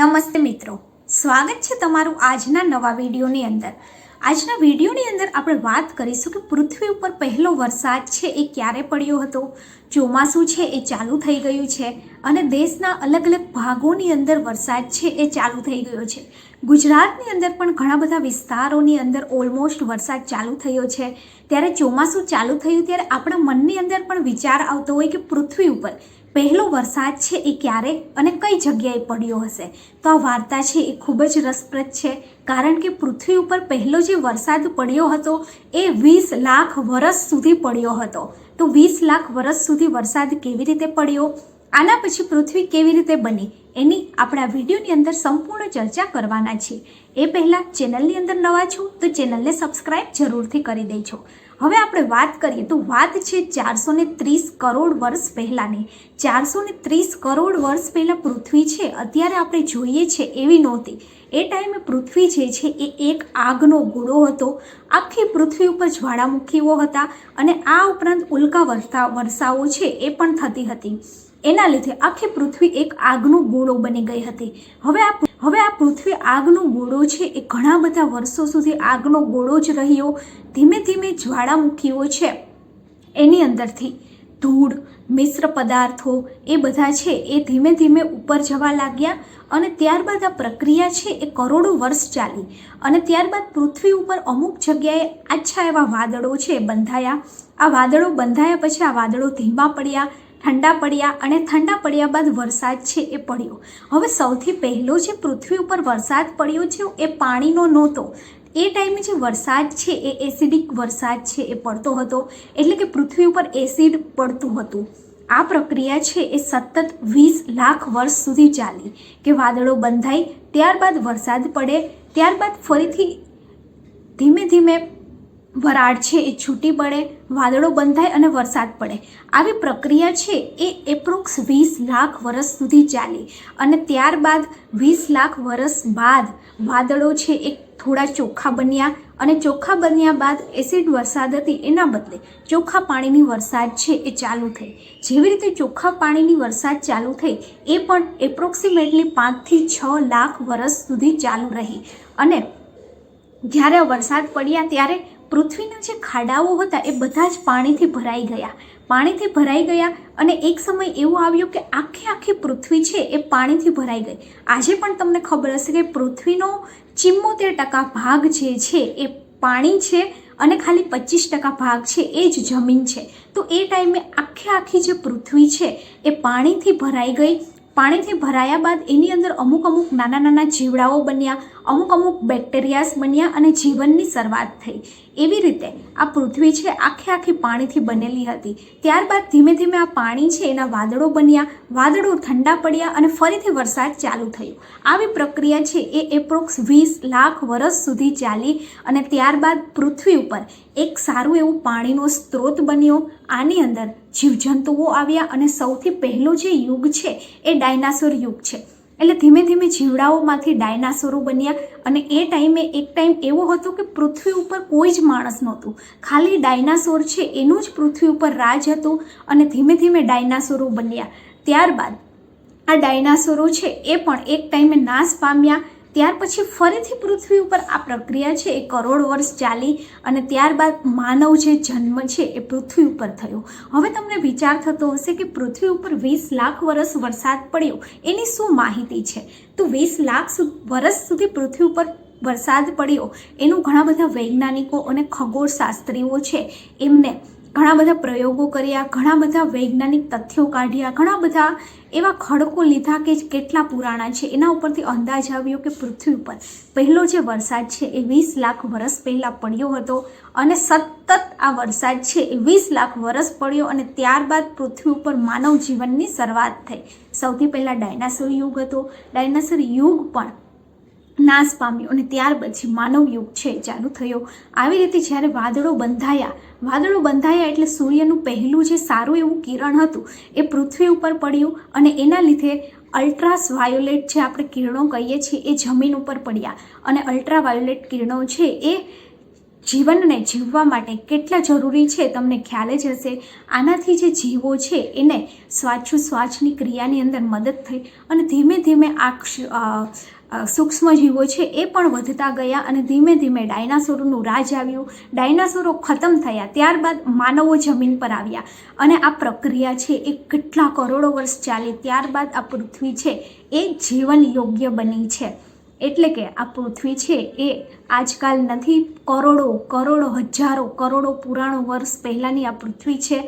નમસ્તે મિત્રો. સ્વાગત છે તમારું આજના નવા વિડીયોની અંદર. આજના વિડીયોની અંદર આપણે વાત કરીશું કે પૃથ્વી ઉપર પહેલો વરસાદ છે એ ક્યારે પડ્યો હતો? ચોમાસું છે એ ચાલુ થઈ ગયું છે અને દેશના અલગ અલગ ભાગોની અંદર વરસાદ છે એ ચાલુ થઈ ગયો છે. ગુજરાતની અંદર પણ ઘણા બધા વિસ્તારોની અંદર ઓલમોસ્ટ વરસાદ ચાલુ થયો છે. ત્યારે ચોમાસું ચાલુ થયું ત્યારે આપણા મનની અંદર પણ વિચાર આવતો હોય કે પૃથ્વી ઉપર પહેલો વરસાદ છે એ ક્યારે અને કઈ જગ્યાએ પડ્યો હશે? તો આ વાર્તા છે એ ખૂબ જ રસપ્રદ છે, કારણ કે પૃથ્વી ઉપર પહેલો જે વરસાદ પડ્યો હતો એ વીસ લાખ વર્ષ સુધી પડ્યો હતો. તો વીસ લાખ વર્ષ સુધી વરસાદ કેવી રીતે પડ્યો? આના પછી પૃથ્વી કેવી રીતે બની? એની આપણે વિડીયોની અંદર સંપૂર્ણ ચર્ચા કરવાના છીએ. એ પહેલાં ચેનલની અંદર નવા છો તો ચેનલને સબસ્ક્રાઈબ જરૂરથી કરી દેજો. હવે આપણે વાત કરીએ તો વાત છે ચારસો ને ત્રીસ કરોડ વર્ષ પહેલાંની. ચારસો ને ત્રીસ કરોડ વર્ષ પહેલાં પૃથ્વી છે, અત્યારે આપણે જોઈએ છે એવી નહોતી. એ ટાઈમે પૃથ્વી જે છે એ એક આગનો ગોળો હતો. આખી પૃથ્વી ઉપર જ્વાળામુખીઓ હતા અને આ ઉપરાંત ઉલ્કા વર્ષા વર્ષાઓ છે એ પણ થતી હતી. એના લીધે આખી પૃથ્વી એક આગનો ગોળો બની ગઈ હતી. હવે આ હવે આ પૃથ્વી આગનો ગોળો છે એ ઘણા બધા વર્ષો સુધી આગનો ગોળો જ રહ્યો, ધીમે ધીમે જ્વાળામુખીઓ છે. એની અંદરથી ધૂળ, મિશ્ર પદાર્થો એ બધા છે એ ધીમે ધીમે ઉપર જવા લાગ્યા અને ત્યારબાદ આ પ્રક્રિયા છે એ કરોડો વર્ષ ચાલી અને ત્યારબાદ પૃથ્વી ઉપર અમુક જગ્યાએ આછા એવા વાદળો છે બંધાયા. આ વાદળો બંધાયા પછી આ વાદળો ધીમા પડ્યા ઠંડા પડ્યા અને ઠંડા પડ્યા બાદ વરસાદ છે એ પડ્યો. હવે સૌથી પહેલો જે પૃથ્વી ઉપર વરસાદ પડ્યો છે એ પાણીનો નહોતો. એ ટાઈમે જે વરસાદ છે એ એસિડિક વરસાદ છે એ પડતો હતો. એટલે કે પૃથ્વી ઉપર એસિડ પડતું હતું. આ પ્રક્રિયા છે એ સતત વીસ લાખ વર્ષ સુધી ચાલી. કે વાદળો બંધાય ત્યારબાદ વરસાદ પડે, ત્યારબાદ ફરીથી ધીમે ધીમે વરાળ છે એ છૂટી પડે, વાદળો બંધાય અને વરસાદ પડે. આવી પ્રક્રિયા છે એ એપ્રોક્સ વીસ લાખ વર્ષ સુધી ચાલી અને ત્યારબાદ વીસ લાખ વર્ષ બાદ વાદળો છે એ થોડા ચોખ્ખા બન્યા અને ચોખ્ખા બન્યા બાદ એસિડ વરસાદ હતી એના બદલે ચોખ્ખા પાણીની વરસાદ છે એ ચાલુ થઈ. જેવી રીતે ચોખ્ખા પાણીની વરસાદ ચાલુ થઈ, એ પણ એપ્રોક્સિમેટલી પાંચથી છ લાખ વર્ષ સુધી ચાલુ રહી. અને જ્યારે વરસાદ પડ્યા ત્યારે પૃથ્વીના જે ખાડાઓ હતા એ બધા જ પાણીથી ભરાઈ ગયા. પાણીથી ભરાઈ ગયા અને એક સમય એવો આવ્યો કે આખી આખી પૃથ્વી છે એ પાણીથી ભરાઈ ગઈ. આજે પણ તમને ખબર હશે કે પૃથ્વીનો ચિમ્મોતેર ટકા ભાગ જે છે એ પાણી છે અને ખાલી પચીસ ટકા ભાગ છે એ જ જમીન છે. તો એ ટાઈમે આખે આખી જે પૃથ્વી છે એ પાણીથી ભરાઈ ગઈ પાણીથી ભરાયા બાદ એની અંદર અમુક અમુક નાના નાના જીવડાઓ બન્યા, અમુક અમુક બેક્ટેરિયાસ બન્યા અને જીવનની શરૂઆત થઈ. એવી રીતે આ પૃથ્વી છે આખે આખી પાણીથી બનેલી હતી. ત્યારબાદ ધીમે ધીમે આ પાણી છે એના વાદળો બન્યા, વાદળો ઠંડા પડ્યા અને ફરીથી વરસાદ ચાલુ થયો. આવી પ્રક્રિયા છે એ એપ્રોક્સ વીસ લાખ વર્ષ સુધી ચાલી અને ત્યારબાદ પૃથ્વી ઉપર એક સારું એવું પાણીનો સ્ત્રોત બન્યો. આની અંદર જીવજંતુઓ આવ્યા અને સૌથી પહેલો જે યુગ છે એ ડાયનાસોર યુગ છે. એટલે ધીમે ધીમે જીવડાઓમાંથી ડાયનાસોરો બન્યા અને એ ટાઈમે એક ટાઈમ એવો હતો કે પૃથ્વી ઉપર કોઈ જ માણસ નહોતું. ખાલી ડાયનાસોર છે એનું જ પૃથ્વી ઉપર રાજ હતું અને ધીમે ધીમે ડાયનાસોરો બન્યા. ત્યારબાદ આ ડાયનાસોરો છે એ પણ એક ટાઈમે નાશ પામ્યા ત્યાર પછી ફરીથી પૃથ્વી ઉપર આ પ્રક્રિયા છે, એ કરોડ વર્ષ ચાલી અને ત્યારબાદ માનવ જે જન્મ છે, એ પૃથ્વી ઉપર થયો. હવે તમને વિચાર થતો હશે કે પૃથ્વી ઉપર વીસ લાખ વર્ષ વરસાદ પડ્યો, એની શું માહિતી છે? તો વીસ લાખ વર્ષ સુધી પૃથ્વી ઉપર વરસાદ પડ્યો. એનું ઘણા બધા વૈજ્ઞાનિકો અને ખગોળશાસ્ત્રીઓ છે, એમને ઘણા બધા પ્રયોગો કર્યા, ઘણા બધા વૈજ્ઞાનિક તથ્યો કાઢ્યા, ઘણા બધા એવા ખડકો લીધા કે કેટલા પુરાણા છે. એના ઉપરથી અંદાજ આવ્યો કે પૃથ્વી ઉપર પહેલો જે વરસાદ છે એ વીસ લાખ વર્ષ પહેલાં પડ્યો હતો અને સતત આ વરસાદ છે એ વીસ લાખ વર્ષ પડ્યો અને ત્યારબાદ પૃથ્વી ઉપર માનવ જીવનની શરૂઆત થઈ. સૌથી પહેલાં ડાયનાસોર યુગ હતો. ડાયનાસોર યુગ પણ નાશ પામ્યો અને ત્યાર પછી માનવ યુગ છે ચાલુ થયો. આવી રીતે જ્યારે વાદળો બંધાયા વાદળો બંધાયા એટલે સૂર્યનું પહેલું જે સારું એવું કિરણ હતું એ પૃથ્વી ઉપર પડ્યું અને એના લીધે અલ્ટ્રાસ વાયોલેટ જે આપણે કિરણો કહીએ છીએ એ જમીન ઉપર પડ્યા. અને અલ્ટ્રા વાયોલેટ કિરણો છે એ જીવનને જીવવા માટે કેટલા જરૂરી છે તમને ખ્યાલ જ હશે. આનાથી જે જીવો છે એને શ્વાસોશ્વાસની ક્રિયાની અંદર મદદ થઈ અને ધીમે ધીમે આ સૂક્ષ્મ જીવો છે એ પણ વધતા ગયા અને ધીમે ધીમે ડાયનાસોરોનું રાજ આવ્યું. ડાયનાસોરો ખતમ થયા, ત્યારબાદ માનવો જમીન પર આવ્યા અને આ પ્રક્રિયા છે એ કેટલા કરોડો વર્ષ ચાલી, ત્યારબાદ આ પૃથ્વી છે એ જીવન યોગ્ય બની છે. એટલે કે આ પૃથ્વી છે એ આજકાલ નથી, કરોડો કરોડો, હજારો, કરોડો પુરાણો વર્ષ પહેલાંની આ પૃથ્વી છે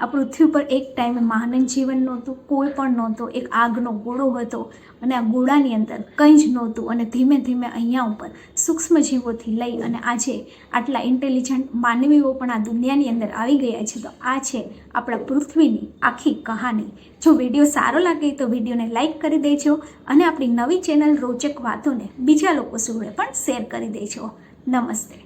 આ પૃથ્વી પર એક ટાઈમે માનવ જીવન નહોતું, કોઈ પણ નહોતો, એક આગનો ગોળો હતો અને આ ગોળાની અંદર કંઈ જ નહોતું અને ધીમે ધીમે અહીંયા ઉપર સૂક્ષ્મ જીવોથી લઈ અને આજે આટલા ઇન્ટેલિજન્ટ માનવીઓ પણ આ દુનિયાની અંદર આવી ગયા છે. તો આ છે આપણા પૃથ્વીની આખી કહાની. જો વીડિયો સારો લાગે તો વિડીયોને લાઇક કરી દેજો અને આપણી નવી ચેનલ રોચક વાતોને બીજા લોકો જોડે પણ શેર કરી દેજો. નમસ્તે.